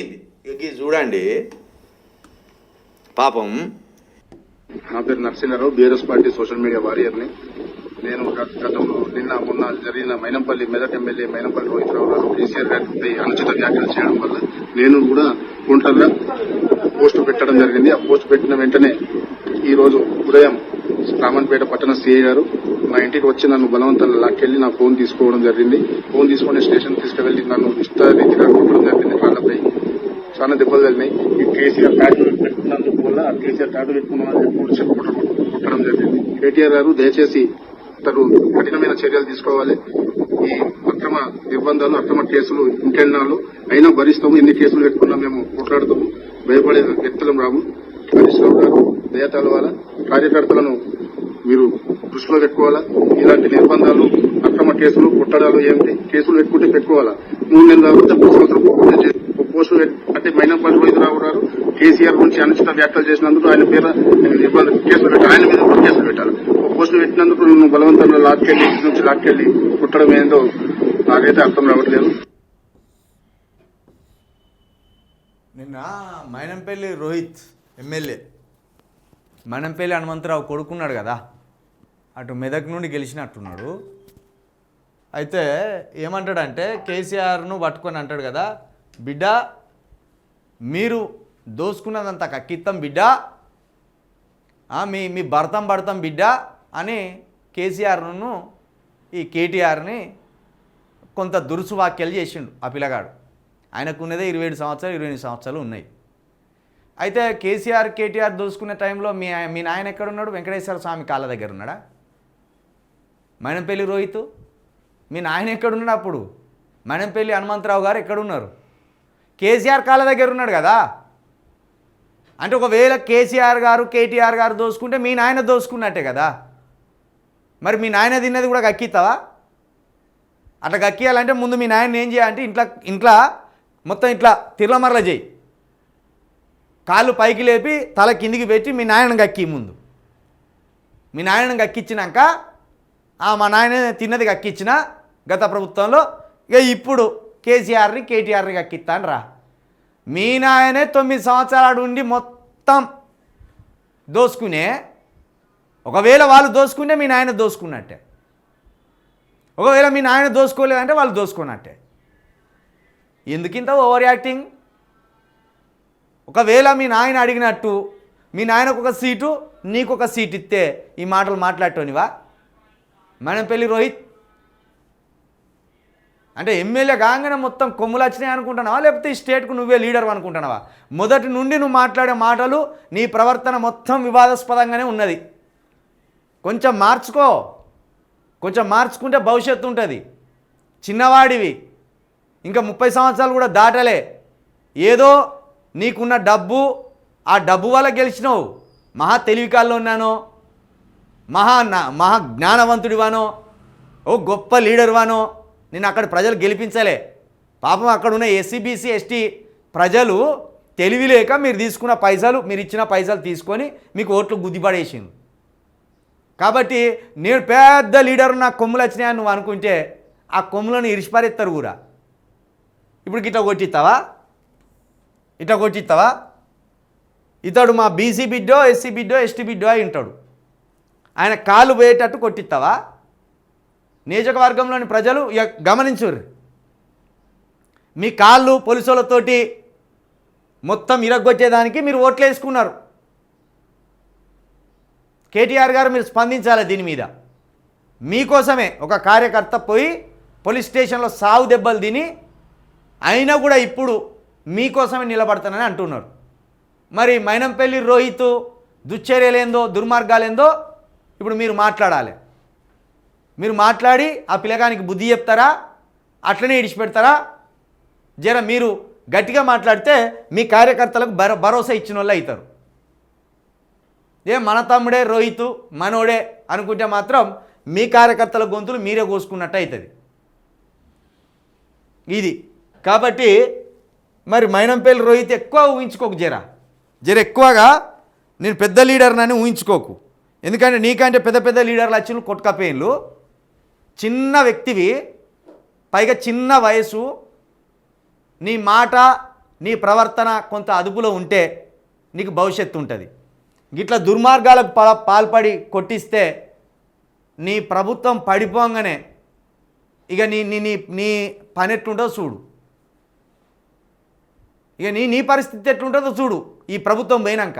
ఇది ఇది చూడండి. పాపం. నా పేరు Narasimharao BRS party social media వారియర్ని. నేను గతంలో నిన్న మొన్న జరిగిన మైనంపల్లి మెదక్ ఎమ్మెల్యే మైనంపల్లి రోహితరావు గారు కేసీఆర్ గారిపై అనుచిత వ్యాఖ్యలు చేయడం వల్ల నేను కూడా గుంటల్లో పోస్ట్ పెట్టడం జరిగింది. ఆ పోస్ట్ పెట్టిన వెంటనే ఈ రోజు ఉదయం రామన్పేట పట్టణ సిఐ గారు మా ఇంటికి వచ్చి నన్ను బలవంతంగా లాక్కెళ్ళి నా ఫోన్ తీసుకోవడం జరిగింది. ఫోన్ తీసుకుని స్టేషన్ తీసుకువెళ్ళి నన్ను ఇష్ట రీతిగా కొట్టడం జరిగింది. చాలా దెబ్బలు తగిలినాయి. ఈ కేసీఆర్ ట్యాటూ పెట్టుకున్నందుకు వల్ల ఆ కేసీఆర్ ట్యాటూ పెట్టుకున్నామని చెప్పి చెప్పి జరిగింది. కేటీఆర్ గారు దయచేసి తను కఠినమైన చర్యలు తీసుకోవాలి. ఈ అక్రమ నిర్బంధాలు అక్రమ కేసులు ఇంకెన్నాళ్ళు అయినా భరిస్తాము. ఎన్ని కేసులు పెట్టుకున్నా మేము కొట్లాడతాము. భయపడే వ్యక్తులం రాము. హరీష్ రావు గారు దయతలవాల కార్యకర్తలను మీరు దృష్టిలో పెట్టుకోవాలా. ఇలాంటి నిర్బంధాలు అక్రమ కేసులు కొట్టడాలు ఏమిటి? కేసులు పెట్టుకుంటే పెట్టుకోవాలా. మూడు నెలల తర్వాత మూడు సంవత్సరం పోకుండా మైనంపల్లి రోహితరావు గారు కేసీఆర్ గురించి అనుచిత వ్యాఖ్యలు చేసినందుకు ఆయన పేరు ఇబ్బంది కేసులు పెట్టాలి. ఆయన మీద కూడా కేసులు పెట్టాలి. ఒక పోస్టు పెట్టినందుకు నువ్వు బలవంతంగా లాక్కెళ్ళి ఇంటి నుంచి లాక్కెళ్ళి కుట్టడం ఏందో నాకైతే అర్థం రావట్లేదు. నిన్న మైనంపల్లి రోహిత్ ఎమ్మెల్యే మైనంపల్లి హనుమంతరావు కొడుకున్నాడు కదా అటు మెదక్ నుండి గెలిచినట్టున్నాడు. అయితే ఏమంటాడంటే కేసీఆర్ను పట్టుకొని అంటాడు కదా బిడ్డ మీరు దోసుకున్నదంతా కక్కిత్తం బిడ్డ? మీ మీ భర్తం భర్తం బిడ్డ? అని కేసీఆర్ను ఈ కేటీఆర్ని కొంత దురుసు వాక్యాలు చేసిండు ఆ పిల్లగాడు. ఆయనకు ఉన్నదే ఇరవై ఏడు సంవత్సరాలు ఇరవై ఎనిమిది సంవత్సరాలు ఉన్నాయి. అయితే కేసీఆర్ కేటీఆర్ దోసుకునే టైంలో మీ మీ నాయన ఎక్కడున్నాడు? వెంకటేశ్వర స్వామి కాళ్ళ దగ్గర ఉన్నాడా? మైనంపల్లి రోహిత్ మీ నాయన ఎక్కడున్నాడు అప్పుడు? మైనంపల్లి హనుమంతరావు గారు ఎక్కడున్నారు? కేసీఆర్ కాళ్ళ దగ్గర ఉన్నాడు కదా. అంటే ఒకవేళ కేసీఆర్ గారు కేటీఆర్ గారు దోసుకుంటే మీ నాయన దోసుకున్నట్టే కదా. మరి మీ నాయన తిన్నది కూడా కక్కిస్తావా అట్లా కక్కియాలంటే ముందు మీ నాయన ఏం చేయాలంటే ఇంట్లో ఇంట్లో మొత్తం ఇట్లా తిర్లమర్ల చేయి. కాళ్ళు పైకి లేపి తల కిందికి పెట్టి మీ నాయన కక్కి ముందు. మీ నాయన కక్కించినాక మా నాయన తిన్నది కక్కిచ్చిన గత ప్రభుత్వంలో ఇక ఇప్పుడు కేసీఆర్ని కేటీఆర్ని కక్కిస్తాను రా మీ నాయనే తొమ్మిది సంవత్సరాలు ఉండి మొత్తం దోసుకునే ఒకవేళ వాళ్ళు దోసుకుంటే మీ నాయన దోసుకున్నట్టే. ఒకవేళ మీ నాయన దోసుకోలేదంటే వాళ్ళు దోసుకున్నట్టే ఎందుకింత ఓవర్ యాక్టింగ్ ఒకవేళ మీ నాయన అడిగినట్టు మీ నాయనకు ఒక సీటు నీకు ఒక సీట్ ఇస్తే ఈ మాటలు మాట్లాడటోనివా? మనం పెళ్ళి రోహిత్ అంటే ఎమ్మెల్యే కాగానే మొత్తం కొమ్ములు వచ్చినాయి అనుకుంటున్నావా? లేకపోతే ఈ స్టేట్కు నువ్వే లీడర్ అనుకుంటున్నావా? మొదటి నుండి నువ్వు మాట్లాడే మాటలు నీ ప్రవర్తన మొత్తం వివాదాస్పదంగానే ఉన్నది. కొంచెం మార్చుకో. కొంచెం మార్చుకుంటే భవిష్యత్తు ఉంటుంది. చిన్నవాడివి. ఇంకా ముప్పై సంవత్సరాలు కూడా దాటలే. ఏదో నీకున్న డబ్బు ఆ డబ్బు వల్ల గెలిచినావు. మహా తెలివికాల్లో ఉన్నానో. మహా మహా జ్ఞానవంతుడివానో. ఓ గొప్ప లీడర్వానో. నేను అక్కడ ప్రజలు గెలిపించలే. పాపం అక్కడ ఉన్న ఎస్సీబీసీ ఎస్టీ ప్రజలు తెలివి లేక మీరు తీసుకున్న పైసలు మీరు ఇచ్చిన పైసలు తీసుకొని మీకు ఓట్లు గుద్దిపడేసింది కాబట్టి నేను పెద్ద లీడర్ నా కొమ్ములు వచ్చినాయని నువ్వు అనుకుంటే ఆ కొమ్ములను ఇరిచిపారేస్తారు కూడా. ఇప్పుడు ఇట్లా కొట్టిస్తావా? ఇట్లా కొట్టిస్తావా? ఇతడు మా బీసీ బిడ్డో ఎస్సీ బిడ్డో ఎస్టీ బిడ్డో అయి ఉంటాడు. ఆయన కాలు పోయేటట్టు కొట్టిస్తావా? నియోజకవర్గంలోని ప్రజలు ఇక మీ కాళ్ళు పోలీసులతోటి మొత్తం ఇరగొచ్చేదానికి మీరు ఓట్లు వేసుకున్నారు. కేటీఆర్ గారు మీరు స్పందించాలి దీని మీద? మీకోసమే ఒక కార్యకర్త పోయి పోలీస్ స్టేషన్లో సావు దెబ్బలు తిని అయినా కూడా ఇప్పుడు మీకోసమే నిలబడతానని అంటున్నారు. మరి మైనంపల్లి రోహిత్ దుశ్చర్యలేందో దుర్మార్గాలేందో ఇప్పుడు మీరు మాట్లాడాలి. మీరు మాట్లాడి ఆ పిల్లగానికి బుద్ధి చెప్తారా? అట్లనే ఇడిచిపెడతారా? జర మీరు గట్టిగా మాట్లాడితే మీ కార్యకర్తలకు భరో భరోసా ఇచ్చిన వాళ్ళు అవుతారు ఏ మన తమ్ముడే రోహిత్ మనోడే అనుకుంటే మాత్రం మీ కార్యకర్తల గొంతులు మీరే కోసుకున్నట్టు అవుతుంది ఇది. కాబట్టి మరి మైనంపల్లి రోహిత్ ఎక్కువ ఊహించుకోకు జర. జర ఎక్కువగా నేను పెద్ద లీడర్నని ఊహించుకోకు. ఎందుకంటే నీకంటే పెద్ద పెద్ద లీడర్లు వచ్చిన కొట్టుకపోయిన్లు. చిన్న వ్యక్తివి పైగా చిన్న వయసు నీ మాట నీ ప్రవర్తన కొంత అదుపులో ఉంటే నీకు భవిష్యత్తు ఉంటుంది. గిట్ల దుర్మార్గాలకు పాల్పడి కొట్టిస్తే నీ ప్రభుత్వం పడిపోగానే ఇక నీ నీ నీ నీ పని ఎట్లుంటుందో చూడు. ఇక నీ నీ పరిస్థితి ఎట్లుంటుందో చూడు ఈ ప్రభుత్వం పోయినాక.